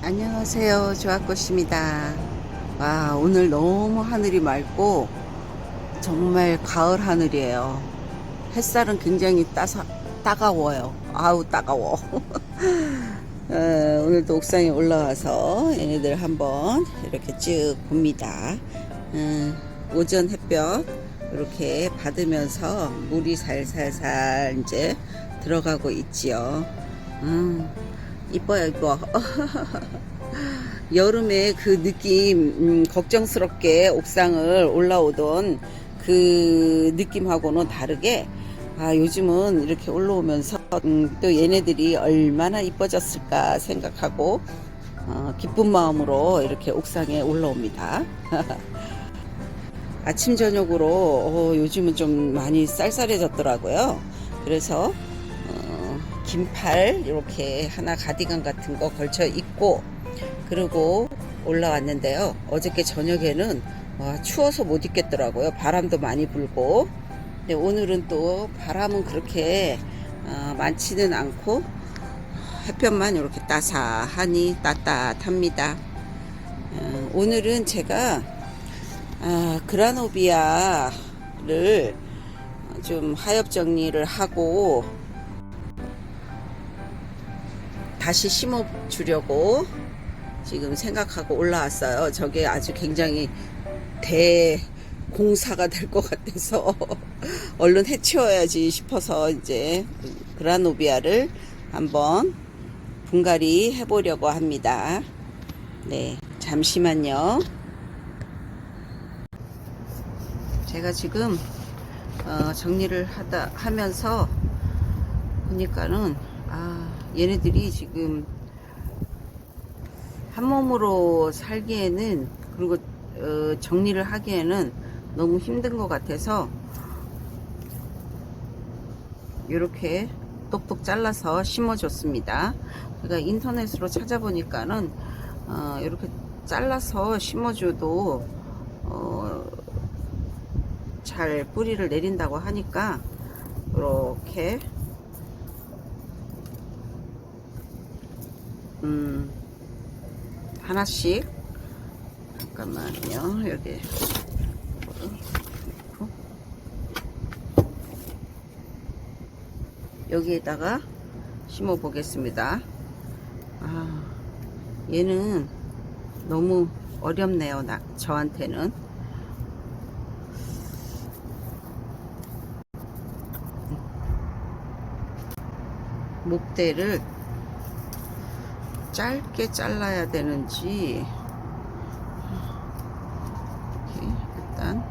안녕하세요. 조합꽃입니다. 와, 오늘 너무 하늘이 맑고 정말 가을 하늘이에요. 햇살은 굉장히 따사, 따가워요. 아우, 따가워. 어, 오늘도 옥상에 올라와서 얘네들 한번 이렇게 쭉 봅니다. 어, 오전 햇볕 이렇게 받으면서 물이 살살살 이제 들어가고 있지요. 음, 이뻐요, 이뻐. 여름에 그 느낌, 음, 걱정스럽게 옥상을 올라오던 그 느낌하고는 다르게, 아, 요즘은 이렇게 올라오면서, 음, 또 얘네들이 얼마나 이뻐졌을까 생각하고, 어, 기쁜 마음으로 이렇게 옥상에 올라옵니다. 아침, 저녁으로, 어, 요즘은 좀 많이 쌀쌀해졌더라고요. 그래서, 어, 긴팔 이렇게 하나 가디건 같은 거 걸쳐 입고 그리고 올라왔는데요. 어저께 저녁에는 와, 추워서 못 입겠더라고요. 바람도 많이 불고. 근데 오늘은 또 바람은 그렇게 어, 많지는 않고 햇볕만 이렇게 따사하니 따뜻합니다. 어, 오늘은 제가 아, 그라노비아를 좀 하엽 정리를 하고 다시 심어 주려고 지금 생각하고 올라왔어요. 저게 아주 굉장히 대 공사가 될 것 같아서 얼른 해치워야지 싶어서 이제 그라노비아를 한번 분갈이 해보려고 합니다. 네, 잠시만요. 제가 지금 어, 정리를 하다 하면서 보니까는 아 얘네들이 지금 한 몸으로 살기에는 그리고 어, 정리를 하기에는 너무 힘든 것 같아서 이렇게 똑똑 잘라서 심어줬습니다. 제가 인터넷으로 찾아보니까는 어, 이렇게 잘라서 심어줘도 어, 잘 뿌리를 내린다고 하니까 이렇게 음, 하나씩. 잠깐만요. 여기. 여기에다가 심어 보겠습니다. 아 얘는 너무 어렵네요 나 저한테는. 목대를 짧게 잘라야 되는지. 일단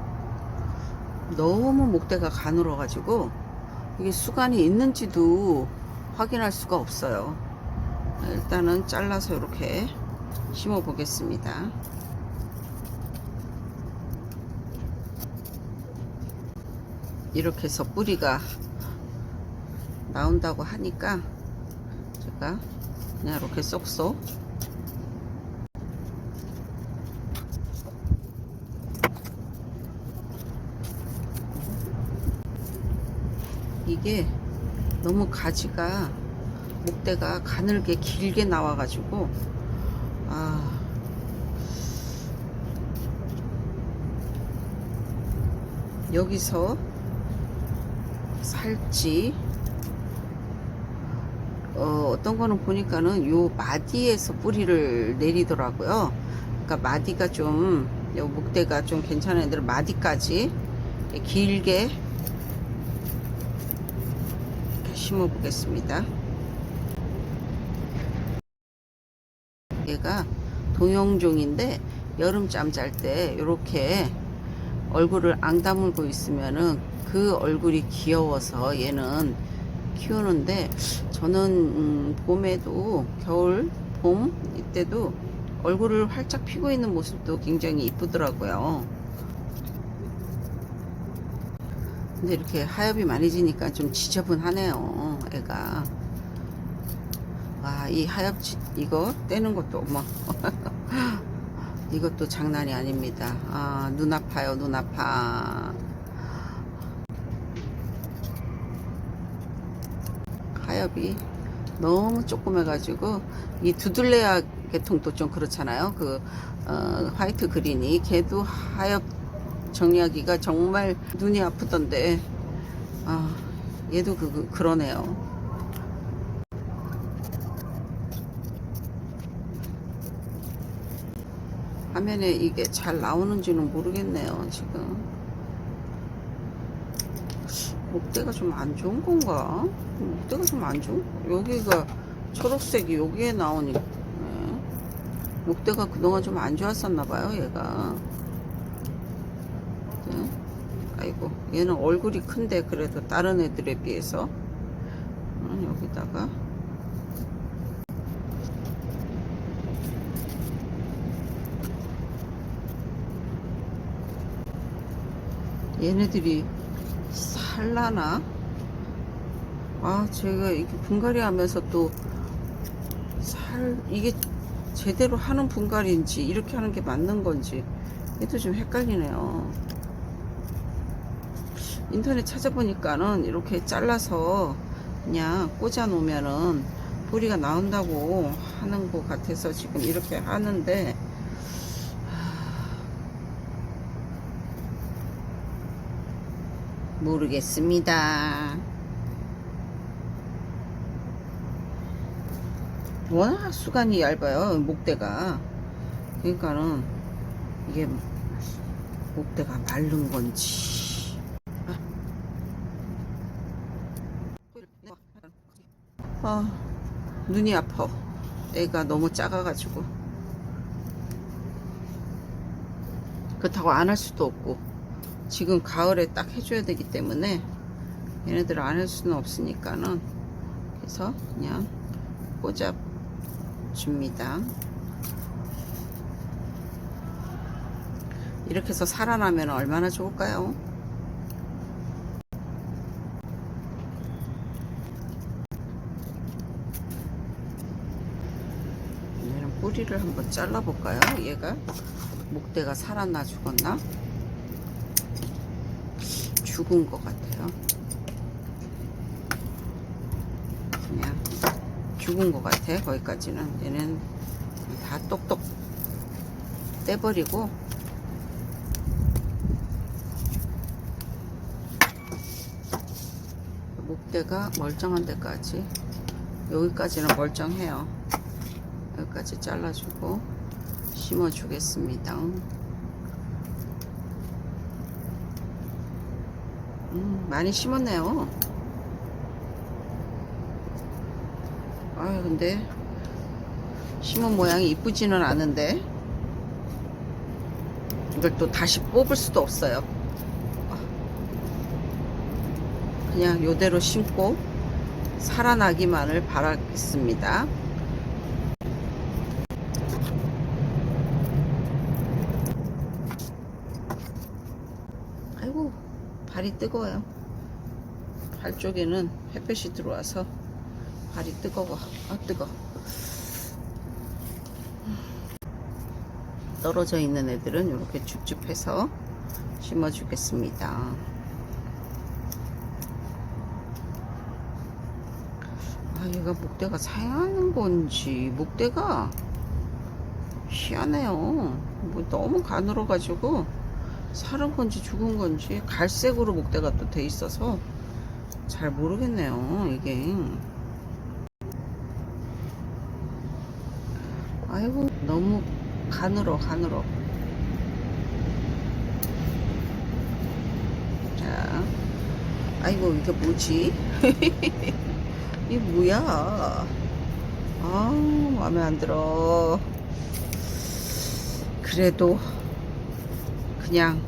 너무 목대가 가늘어 가지고 이게 수간이 있는지도 확인할 수가 없어요. 일단은 잘라서 이렇게 심어 보겠습니다. 이렇게 해서 뿌리가 나온다고 하니까 제가 그냥 이렇게 쏙쏙. 이게 너무 가지가 목대가 가늘게 길게 나와 가지고 아. 여기서 살지 어, 어떤 거는 보니까는 요 마디에서 뿌리를 내리더라고요. 그러니까 마디가 좀, 요 목대가 좀 괜찮은 애들은 마디까지 길게 심어 보겠습니다. 얘가 동영종인데 여름 잠 잘 때 이렇게 얼굴을 앙 다물고 있으면은 그 얼굴이 귀여워서 얘는 키우는데 저는 음, 봄에도 겨울 봄 이때도 얼굴을 활짝 피고 있는 모습도 굉장히 이쁘더라고요. 근데 이렇게 하엽이 많이 지니까 좀 지저분하네요 애가. 와 이 하엽 지- 이거 떼는 것도 어머. 이것도 장난이 아닙니다. 아 눈 아파요 눈 아파 하엽이 너무 조그매가지고 이 두들레아 계통도 좀 그렇잖아요. 그 어, 화이트 그린이 걔도 하얗 정리하기가 정말 눈이 아프던데 아 얘도 그, 그 그러네요. 화면에 이게 잘 나오는지는 모르겠네요 지금 목대가 좀 안 좋은 건가? 목대가 좀 안 좋은 여기가 초록색이 여기에 나오니까 네. 목대가 그동안 좀 안 좋았었나 봐요 얘가 네. 아이고 얘는 얼굴이 큰데 그래도 다른 애들에 비해서 음, 여기다가 얘네들이 살라나? 아, 제가 이게 분갈이 하면서 또 살, 이게 제대로 하는 분갈이인지 이렇게 하는 게 맞는 건지 얘도 좀 헷갈리네요. 인터넷 찾아보니까는 이렇게 잘라서 그냥 꽂아 놓으면은 뿌리가 나온다고 하는 것 같아서 지금 이렇게 하는데 모르겠습니다. 워낙 수간이 얇아요, 목대가. 그러니까는 이게 목대가 마른 건지. 아, 눈이 아파. 애가 너무 작아가지고. 그렇다고 안 할 수도 없고. 지금 가을에 딱 해줘야 되기 때문에 얘네들 안 할 수는 없으니까는 그래서 그냥 꽂아 줍니다. 이렇게 해서 살아나면 얼마나 좋을까요? 얘는 뿌리를 한번 잘라볼까요? 얘가 목대가 살았나 죽었나? 죽은 것 같아요. 그냥 죽은 것 같아. 거기까지는 얘는 다 똑똑 떼버리고 목대가 멀쩡한 데까지 여기까지는 멀쩡해요. 여기까지 잘라주고 심어 주겠습니다. 음, 많이 심었네요. 아유, 근데 심은 모양이 이쁘지는 않은데 이걸 또 다시 뽑을 수도 없어요. 그냥 요대로 심고 살아나기만을 바라겠습니다. 아이고 발이 뜨거워요. 발 쪽에는 햇볕이 들어와서 발이 뜨거워. 아 뜨거. 떨어져 있는 애들은 이렇게 줍줍해서 심어 주겠습니다. 아 얘가 목대가 사양하는 건지 목대가 희한해요. 뭐 너무 가늘어 가지고 살은 건지 죽은 건지 갈색으로 목대가 또 돼 있어서 잘 모르겠네요 이게. 아이고 너무 가늘어 가늘어. 자 아이고 이게 뭐지? 이게 뭐야? 아 마음에 안 들어. 그래도 그냥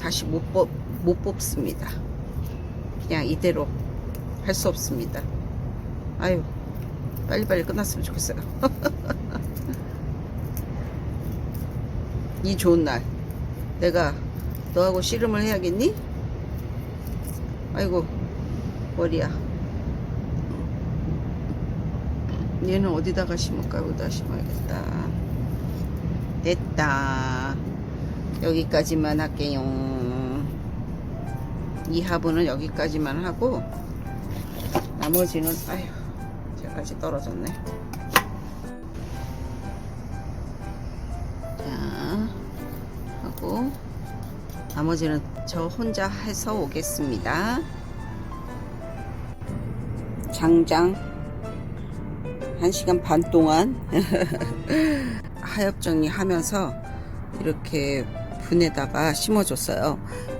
다시 못, 뽑, 못 뽑습니다. 그냥 이대로 할 수 없습니다. 아유, 빨리빨리 끝났으면 좋겠어요. 이 좋은 날, 내가 너하고 씨름을 해야겠니? 아이고, 머리야. 얘는 어디다가 심을까? 여기다 심어야겠다. 됐다. 여기까지만 할게요. 이 화분은 여기까지만 하고 나머지는 아휴 뿌리까지 떨어졌네. 자, 하고 나머지는 저 혼자 해서 오겠습니다. 장장 1시간 반 동안 하엽 정리하면서 이렇게 분에다가 심어줬어요.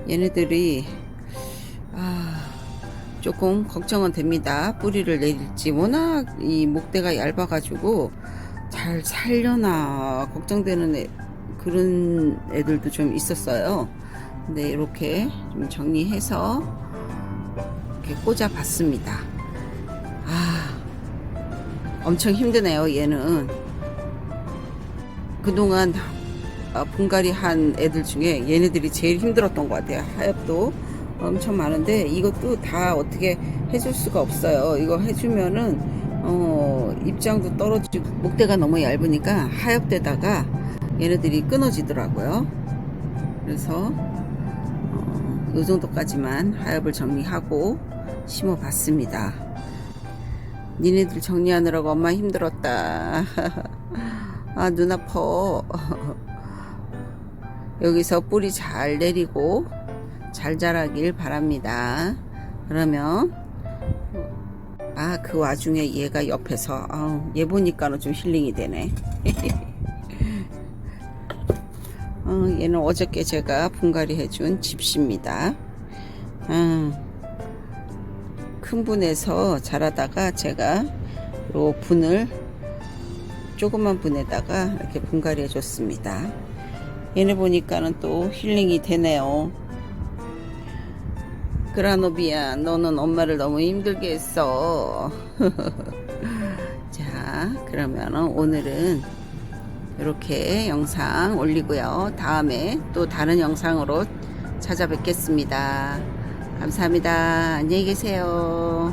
얘네들이 아, 조금 걱정은 됩니다. 뿌리를 내릴지 워낙 이 목대가 얇아가지고 잘 살려나 걱정되는 애- 그런 애들도 좀 있었어요. 근데 이렇게 좀 정리해서 이렇게 꽂아봤습니다. 아, 엄청 힘드네요. 얘는 그동안 아, 분갈이 한 애들 중에 얘네들이 제일 힘들었던 것 같아요. 하엽도 엄청 많은데 이것도 다 어떻게 해줄 수가 없어요. 이거 해주면은 어, 입장도 떨어지고 목대가 너무 얇으니까 하엽대다가 얘네들이 끊어지더라고요. 그래서 어, 이 정도까지만 하엽을 정리하고 심어봤습니다. 니네들 정리하느라고 엄마 힘들었다. 아, 눈 아파. 여기서 뿌리 잘 내리고 잘 자라길 바랍니다. 그러면 아 그 와중에 얘가 옆에서 아우, 얘 보니까는 좀 힐링이 되네. 어, 얘는 어저께 제가 분갈이 해준 집시입니다. 아, 큰 분에서 자라다가 제가 요 분을 조그만 분에다가 이렇게 분갈이 해줬습니다. 얘네 보니까는 또 힐링이 되네요. 그라노비야, 너는 엄마를 너무 힘들게 했어. 자, 그러면은 오늘은 이렇게 영상 올리고요. 다음에 또 다른 영상으로 찾아뵙겠습니다. 감사합니다. 안녕히 계세요.